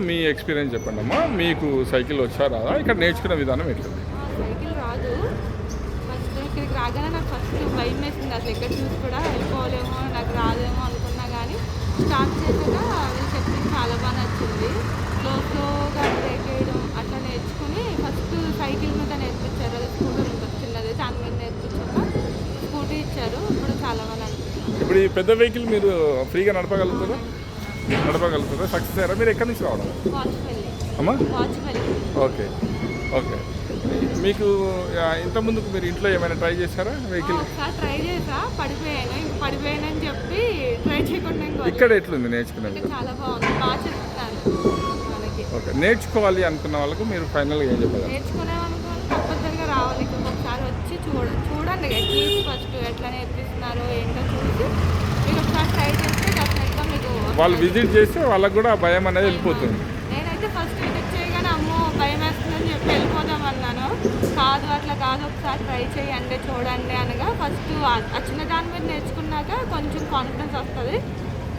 మీ experience చెప్పండి అమ్మా. మీకు సైకిల్ వచ్చా రాదా? ఇక్కడ నేర్చుకునే విధానం ఎట్లుంది? సైకిల్ రాదు. ఫస్ట్ ఇక్కడికి రాగానే నాకు ఫస్ట్ భయం వేసింది అసలు ఎక్కడ చూసి కూడా వెళ్ళిపోలేమో నాకు రాదేమో అనుకున్నా కానీ స్టార్ట్ చేశాక వాళ్ళు చెప్పింది చాలా బాగా నచ్చింది. స్లో స్లోగా బ్రేక్ వేయడం అట్లా నేర్చుకుని ఫస్ట్ సైకిల్ మీద నేర్పించారు. అది స్కూటర్ ఉంటుంది చిన్నది. దాని మీద నేర్పించాక స్కూటీ ఇచ్చారు. ఇప్పుడు చాలా బాగా అనిపిస్తుంది ఇప్పుడు ఈ పెద్ద వెహికల్ మీరు ఫ్రీగా నడపగలుగుతారా? నడపగలుగుతారా? సక్సెస్ అయ్యారా? మీరు ఎక్కడి నుంచి రావడం? అమ్మా? ఓకే. ఓకే. మీకు ఇంత ముందుకు మీరు ఇంట్లో ఏమైనా ట్రై చేశారా? వెహికల్? ట్రై చేసా. పడిపోయాను. పడిపోయానని చెప్పి ట్రై చేయకుండా ఇంకో ఇక్కడ ఎట్లుంది నేర్చుకునే ఇంకా విధానం చాలా బాగుంది. బాగా మనకి. ఓకే. నేర్చుకోవాలి అనుకున్న వాళ్ళకు మీరు ఫైనల్గా ఏం చెప్పగలరు నేర్చుకునేమనుకో తప్పనిసరిగా రావాలి. ఒకసారి వచ్చి చూడ చూడండి. ఫస్ట్ ఎట్లా నేర్పిస్తున్నారు ఏంటో చూసి వాళ్ళు విజిట్ చేస్తే వాళ్ళకు కూడా భయం అనేది వెళ్ళిపోతుంది. నేనైతే ఫస్ట్ విజిట్ చేయగానే భయం వేస్తుందని చెప్పి వెళ్ళిపోదాం అన్నాను. కాదు అట్లా కాదు ఒకసారి ట్రై చేయండి చూడండి అనగా ఫస్ట్ ఆ చిన్న దాని మీద నేర్చుకున్నాక కొంచెం కాన్ఫిడెన్స్ వస్తుంది.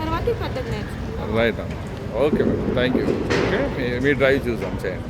తర్వాత పెద్దది నేర్చుకుంటాం right okay madam thank you okay me drive చూసాం చేయండి.